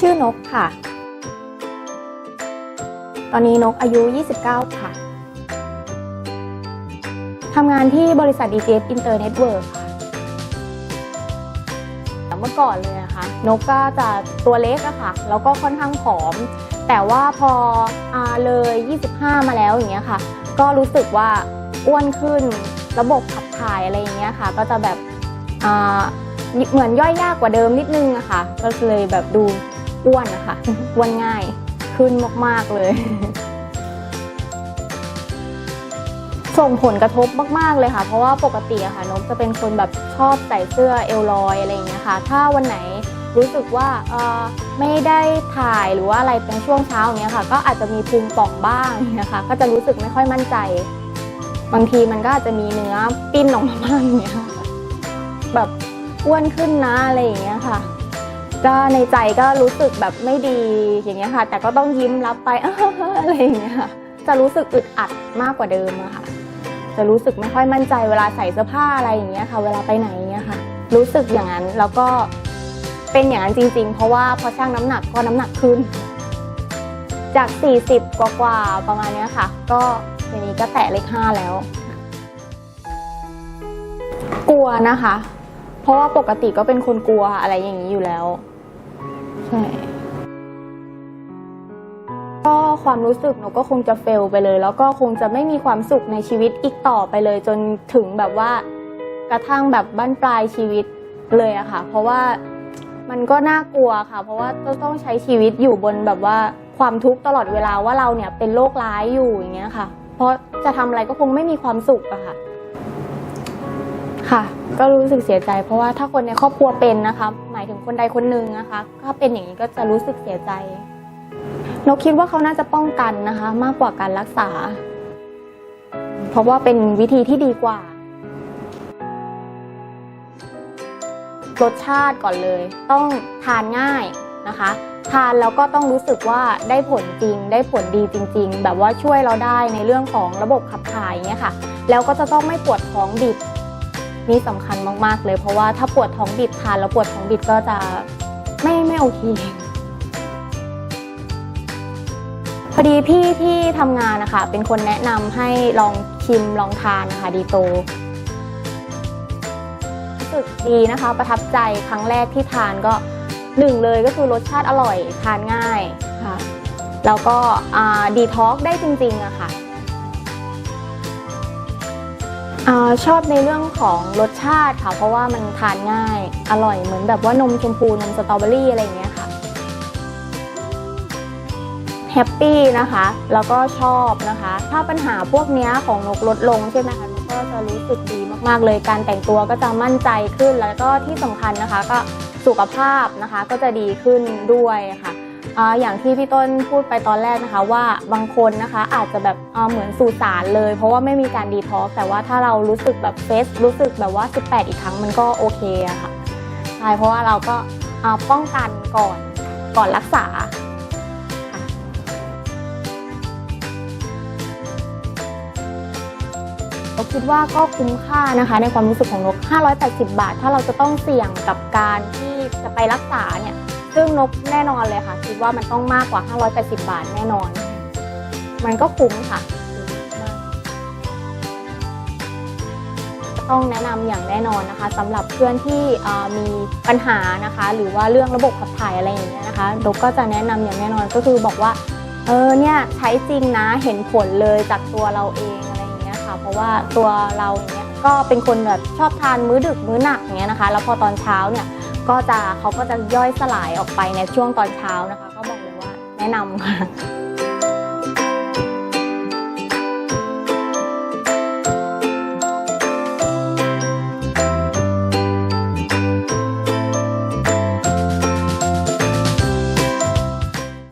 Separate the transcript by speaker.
Speaker 1: ชื่อนกค่ะ ตอนนี้นกอายุ 29 ค่ะ ทำงานที่บริษัท DJS Inter Network ค่ะแต่เมื่อก่อนเลยนะคะนกก็จะตัวเล็กอะค่ะ แล้วก็ค่อนข้างผอม แต่ว่าพออาเลย 25 มาแล้วอย่างเงี้ยค่ะ ก็รู้สึกว่าอ้วนขึ้น ระบบขับถ่ายอะไรอย่างเงี้ยค่ะ ก็จะแบบเหมือนย่อยยากกว่าเดิมนิดนึงอะค่ะ ก็เลยแบบดู อ้วนนะคะอ้วนง่าย ขึ้นมากๆเลย ส่งผลกระทบมากๆเลยค่ะ เพราะว่าปกติอะค่ะนกจะเป็นคนแบบชอบใส่เสื้อเอลลอยอะไรอย่างเงี้ยค่ะ ถ้าวันไหนรู้สึกว่าเออไม่ได้ถ่ายหรือว่าอะไรเป็นช่วงเช้าอย่างเงี้ยค่ะ ก็อาจจะมีพุงป่องบ้างนะคะ ก็จะรู้สึกไม่ค่อยมั่นใจ บางทีมันก็อาจจะมีเนื้อปิ้นออกมาบ้างอย่างเงี้ยแบบอ้วนขึ้นนะอะไรอย่างเงี้ยค่ะ ก็ในใจก็รู้สึกแบบไม่ดีอย่างเงี้ยค่ะ แต่ก็ต้องยิ้มรับไปอะไรอย่างเงี้ยจะรู้สึกอึดอัดมากกว่าเดิมอะค่ะ จะรู้สึกไม่ค่อยมั่นใจเวลาใส่เสื้อผ้าอะไรอย่างเงี้ยค่ะ เวลาไปไหนอย่างเงี้ยค่ะ รู้สึกอย่างนั้นแล้วก็เป็นอย่างนั้นจริง ๆ เพราะว่าพอชั่งน้ำหนักก็น้ำหนักขึ้น จาก 40 กว่ากว่าๆประมาณเนี้ยค่ะ ก็ทีนี้ก็แตะเลขห้าแล้ว กลัวนะคะ เพราะว่าปกติก็เป็นคนกลัวอะไรอย่างนี้อยู่แล้ว ใช่ก็ความรู้สึกหนูก็คงจะเฟลไปเลย แล้วก็คงจะไม่มีความสุขในชีวิตอีกต่อไปเลย จนถึงแบบว่า กระทั่งแบบบั้นปลายชีวิตเลยอะค่ะ เพราะว่ามันก็น่ากลัวค่ะ เพราะว่าต้องใช้ชีวิตอยู่บนแบบว่าความทุกข์ตลอดเวลาว่าเราเนี่ยเป็นโรคร้ายอยู่อย่างเงี้ยค่ะ เพราะจะทำอะไรก็คงไม่มีความสุขอะค่ะ ค่ะ ก็รู้สึกเสียใจ เพราะว่าถ้าคนในครอบครัวเป็นนะคะายถึงคนใดคนหนึ่งนะคะถ้าเป็นอย่างนี้ก็จะรู้สึกเสียใจนกคิดว่าเขาน่าจะป้องกันนะคะ มากกว่าการรักษา เพราะว่าเป็นวิธีที่ดีกว่ารสชาติก่อนเลย ต้องทานง่ายนะคะ ทานแล้วก็ต้องรู้สึกว่าได้ผลจริง ได้ผลดีจริง ๆ แบบว่าช่วยเราได้ในเรื่องของระบบขับถ่ายเนี่ยค่ะ แล้วก็จะต้องไม่ปวดท้องบิด นี่สำคัญมากๆ เลยเพราะว่าถ้าปวดท้องบิดทานแล้วปวดท้องบิดก็จะไม่ไม่โอเคพอดีพี่ที่ทำงานนะคะ เป็นคนแนะนำให้ลองชิมลองทานนะคะดีโตรู้สึกดีนะคะ ประทับใจครั้งแรกที่ทานก็หนึ่งเลยก็คือรสชาติอร่อยทานง่ายค่ะ แล้วก็ดีท็อกได้จริงๆอะค่ะ อชอบในเรื่องของรสชาติค่ะ เพราะว่ามันทานง่าย อร่อยเหมือนแบบว่านมชมพูนมสตรอเบอรี่อะไรอย่างเงี้ยค่ะแฮปปี้นะคะ แล้วก็ชอบนะคะ ถ้าปัญหาพวกเนี้ยของนกลดลงใช่ไหมคะนกก็จะรู้สึกดีมากๆเลย การแต่งตัวก็จะมั่นใจขึ้น แล้วก็ที่สำคัญนะคะ ก็สุขภาพนะคะก็จะดีขึ้นด้วยค่ะ อย่างที่พี่ต้นพูดไปตอนแรกนะคะ ว่าบางคนนะคะอาจจะแบบเหมือนสู่สารเลย เพราะว่าไม่มีการดีท็อกแต่ว่าถ้าเรารู้สึกแบบเฟสรู้สึกแบบว่า 18 อีกครั้งมันก็โอเคอะค่ะใช่เพราะว่าเราก็ป้องกันก่อนก่อนรักษาเราคิดว่าก็คุ้มค่านะคะในความรู้สึกของนก 580 บาท ถ้าเราจะต้องเสี่ยงกับการที่จะไปรักษาเนี่ย ซึ่งนกแน่นอนเลยค่ะ คิดว่ามันต้องมากกว่า 580 บาทแน่นอน มันก็คุ้มค่ะ ต้องแนะนำอย่างแน่นอนนะคะสำหรับเพื่อนที่มีปัญหานะคะ หรือว่าเรื่องระบบขับถ่ายอะไรอย่างเงี้ยนะคะนกก็จะแนะนำอย่างแน่นอนก็คือบอกว่าเออเนี่ยใช้จริงนะเห็นผลเลยจากตัวเราเองอะไรอย่างเงี้ยค่ะ เพราะว่าตัวเราอย่างเงี้ยก็เป็นคนแบบชอบทานมื้อดึกมื้อหนักอย่างเงี้ยนะคะ แล้วพอตอนเช้าเนี่ย ก็จะเขาก็จะย่อยสลายออกไปในช่วงตอนเช้านะคะ ก็บอกเลยว่าแนะนำค่ะ